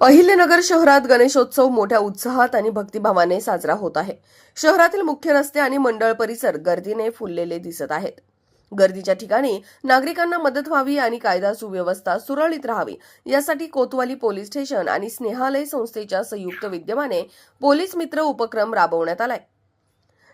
अहिल्यनगर शहरात गणेशोत्सव मोठ्या उत्साहात आणि भक्तिभावाने साजरा होत आहे. शहरातील मुख्य रस्ते आणि मंडळ परिसर गर्दीने फुललेले दिसत आहेत. गर्दीच्या ठिकाणी नागरिकांना मदत व्हावी आणि कायदा सुव्यवस्था सुरळीत राहावी यासाठी कोतवाली पोलीस स्टेशन आणि स्नेहालय संस्थेच्या संयुक्त विद्यमाने पोलीस मित्र उपक्रम राबवण्यात आलाय.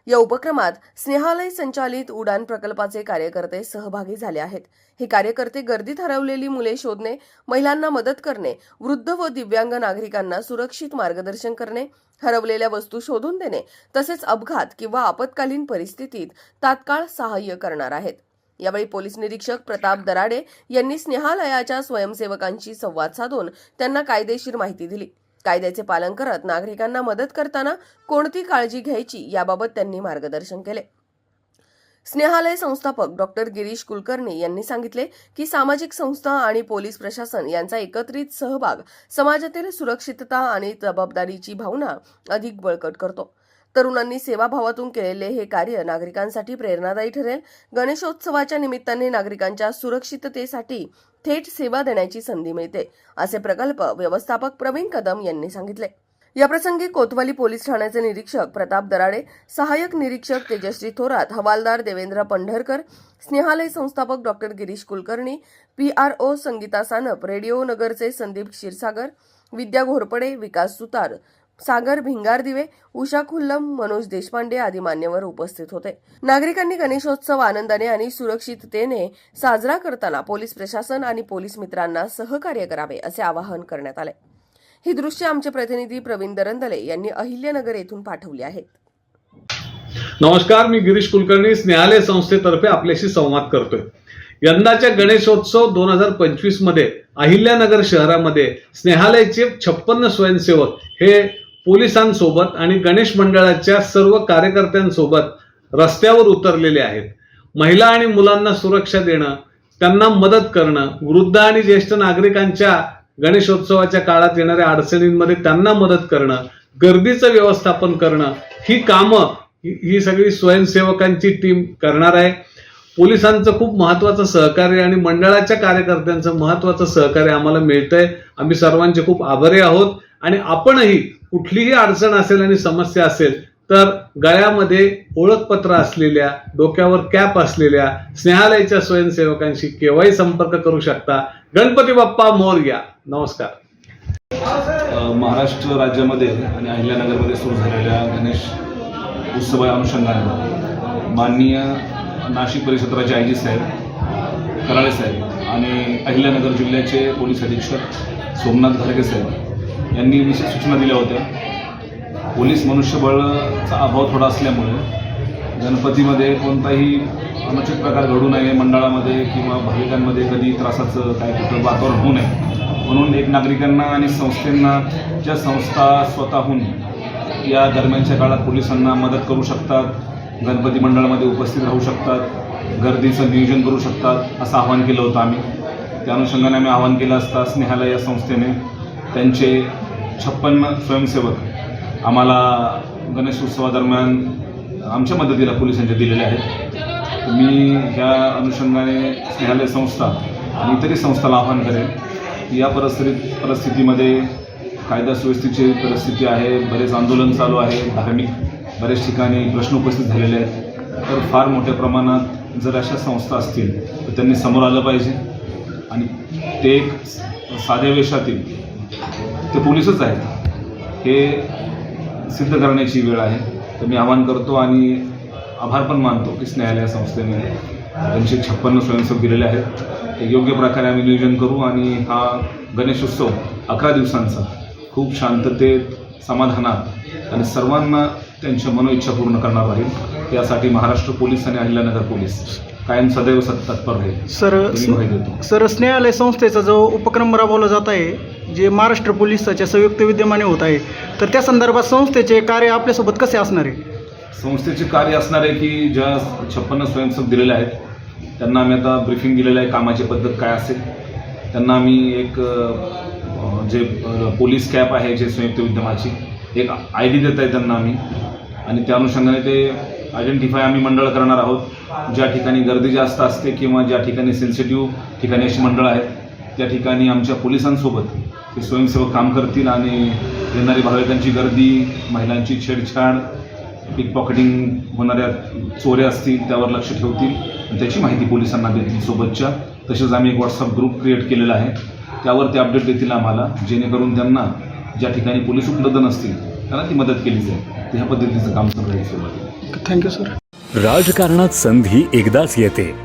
या उपक्रमात स्नेहालय संचालित उडान प्रकल्पाचे कार्यकर्ते सहभागी झाले आहेत. हे कार्यकर्ते गर्दीत हरवलेली मुले शोधणे महिलांना मदत करणे वृद्ध व दिव्यांग नागरिकांना सुरक्षित मार्गदर्शन करणे हरवलेल्या वस्तू शोधून देणे तसेच अपघात किंवा आपत्कालीन परिस्थितीत तात्काळ सहाय्य करणार आहेत. यावेळी पोलीस निरीक्षक प्रताप दराडे यांनी स्नेहालयाच्या स्वयंसेवकांशी संवाद साधून त्यांना कायदेशीर माहिती दिली. कायद्याचे पालन करत नागरिकांना मदत करताना कोणती काळजी घ्यायची याबाबत त्यांनी मार्गदर्शन केले. स्नेहालय संस्थापक डॉक्टर गिरीश कुलकर्णी यांनी सांगितले की सामाजिक संस्था आणि पोलीस प्रशासन यांचा एकत्रित सहभाग समाजातील सुरक्षितता आणि जबाबदारीची भावना अधिक बळकट करतो. तरुणांनी सेवाभावातून केलेले हे कार्य नागरिकांसाठी प्रेरणादायी ठरेल. गणेशोत्सवाच्या निमित्ताने नागरिकांच्या सुरक्षिततेसाठी थेट सेवा देण्याची संधी मिळते असे प्रकल्प व्यवस्थापक प्रवीण कदम यांनी सांगितले. याप्रसंगी कोतवाली पोलीस ठाण्याचे निरीक्षक प्रताप दराडे सहाय्यक निरीक्षक तेजश्री थोरात हवालदार देवेंद्र पंढरकर स्नेहालय संस्थापक doctor Girish Kulkarni P R O Sangeeta Sanap radio नगरचे संदीप क्षीरसागर विद्या घोरपडे विकास सुतार सागर भिंगारदिवे उषा खुल्लम मनोज देशपांडे आदी मान्यवर उपस्थित होते. नागरिकांनी गणेशोत्सव आनंदाने आणि सुरक्षिततेने साजरा करताना पोलीस प्रशासन आणि पोलीस मित्रांना सहकार्य करावे असे आवाहन करण्यात आले. ही दृश्य आमचे प्रतिनिधी प्रवीण दरंदले यांनी अहिल्यानगर येथून पाठवली आहेत नमस्कार मी गिरीश कुलकर्णी स्नेहालय संस्थेतर्फे आपल्याशी संवाद करतोय. यंदाच्या गणेशोत्सव दोन हजार पंचवीसमध्ये अहिल्यानगर शहरामध्ये स्नेहालयचे छप्पन्न स्वयंसेवक हे पोलिसांसोबत आणि गणेश मंडळाच्या सर्व कार्यकर्त्यांसोबत रस्त्यावर उतरलेले आहेत. महिला आणि मुलांना सुरक्षा देणं त्यांना मदत करणं वृद्ध आणि ज्येष्ठ नागरिकांच्या गणेशोत्सवाच्या काळात येणाऱ्या अडचणींमध्ये त्यांना मदत करणं गर्दीचं व्यवस्थापन करणं ही कामं ही सगळी स्वयंसेवकांची टीम करणार आहे. पोलिसांचं खूप महत्वाचं सहकार्य आणि मंडळाच्या कार्यकर्त्यांचं महत्वाचं सहकार्य आम्हाला मिळतंय. आम्ही सर्वांचे खूप आभारी आहोत. आणि आपणही कुठलीही अडचण असेल आणि समस्या असेल तर गळ्यामध्ये ओळखपत्र असलेल्या डोक्यावर कॅप असलेल्या स्नेहालयाच्या स्वयंसेवकांशी केव्हाही संपर्क करू शकता. गणपती बाप्पा मोरया. नमस्कार. महाराष्ट्र राज्यामध्ये आणि अहिल्यानगरमध्ये सुरू झालेल्या गणेश उत्सवा अनुषंगाने माननीय नाशिक परिक्षेत्राचे आय जी साहेब कराळे साहेब आणि अहिल्यानगर जिल्ह्याचे पोलीस अधीक्षक सोमनाथ घारगे साहेब यांनी विशेष सूचना दिल्या होत्या. पोलीस मनुष्यबळाचा अभाव थोडा असल्यामुळे गणपतीमध्ये कोणताही अनुचित प्रकार घडू नये मंडळामध्ये किंवा भाविकांमध्ये कधी त्रासाचं काय कुठं वातावरण होऊ नये. म्हणून एक नागरिकांना आणि संस्थांना ज्या संस्था स्वतःहून या दरम्यानच्या काळात पोलिसांना मदत करू शकतात गणपती मंडळामध्ये उपस्थित राहू शकतात गर्दीचं नियोजन करू शकतात असं आवाहन केलं होतं आम्ही. त्या अनुषंगाने आम्ही आवाहन केलं असता स्नेहाला या संस्थेने त्यांचे छप्पन्न स्वयंसेवक आम्हाला गणेश उत्सवादरम्यान आमच्या मदतीला पोलिसांच्या दिलेले आहेत. मी ह्या अनुषंगाने स्नेहालय संस्था आणि इतरही संस्थाला आवाहन करेन की या परिस्थितीत परिस्थितीमध्ये कायदा सुव्यवस्थेची परिस्थिती आहे बरेच आंदोलन चालू आहे धार्मिक बरेच ठिकाणी प्रश्न उपस्थित झालेले आहेत. तर फार मोठ्या प्रमाणात जर अशा संस्था असतील तर त्यांनी समोर आलं पाहिजे आणि ते एक साध्या वेशातील ते पोलीसच आहेत. हे सिद्ध करण्याची वेळ आहे. तर मी आवाहन करतो आणि आभार पण मानतो की स्नेहालय संस्थेने त्यांचे छप्पन्न स्वयंसेवक दिलेले आहेत. ते योग्य प्रकारे आम्ही नियोजन करू आणि हा गणेशोत्सव अकरा दिवसांचा खूप शांततेत समाधानात आणि सर्वांना त्यांच्या मनोइच्छा पूर्ण करणार राहील. यासाठी महाराष्ट्र पोलीस आणि अहिल्यानगर पोलीस कायम सदैव तत्पर राहील. सर देतो. सर स्नेहालय संस्थेचा जो उपक्रम राबवला जात आहे जे महाराष्ट्र पोलिसाच्या संयुक्त विद्यमाने होत आहे तर त्या संदर्भात संस्थेचे कार्य आपल्यासोबत कसे असणार आहे? संस्थेचे कार्य असणार आहे की ज्या छप्पन्न स्वयंसेवक दिलेले आहेत त्यांना आम्ही आता ब्रिफिंग दिलेलं आहे कामाची पद्धत काय असेल. त्यांना आम्ही एक अ, जे अ, पोलीस कॅप आहे जे संयुक्त विद्यमाची एक आय डी देत आहे त्यांना आम्ही. आणि त्या अनुषंगाने ते आयडेंटिफाय आम्ही मंडळ करणार आहोत. ज्या ठिकाणी गर्दी जास्त असते किंवा ज्या ठिकाणी सेन्सिटिव्ह ठिकाणी अशी मंडळं आहेत त्या ठिकाणी आमच्या पोलिसांसोबत ते स्वयंसेवक काम करतील आणि येणारी भाविकांची गर्दी महिलांची छेडछाड पिक पॉकेटिंग होणाऱ्या चोऱ्या असतील त्यावर लक्ष ठेवतील. आणि त्याची माहिती पोलिसांना देतील सोबतच्या. तसेच आम्ही एक व्हॉट्सअप ग्रुप क्रिएट केलेला आहे. त्यावर ते अपडेट देतील आम्हाला जेणेकरून त्यांना ज्या ठिकाणी पोलीस उपलब्ध नसतील त्यांना ती मदत केली जाईल. ह्या पद्धतीचं काम सोबत. थँक्यू सर राजकारणात संधी एकदाच येते.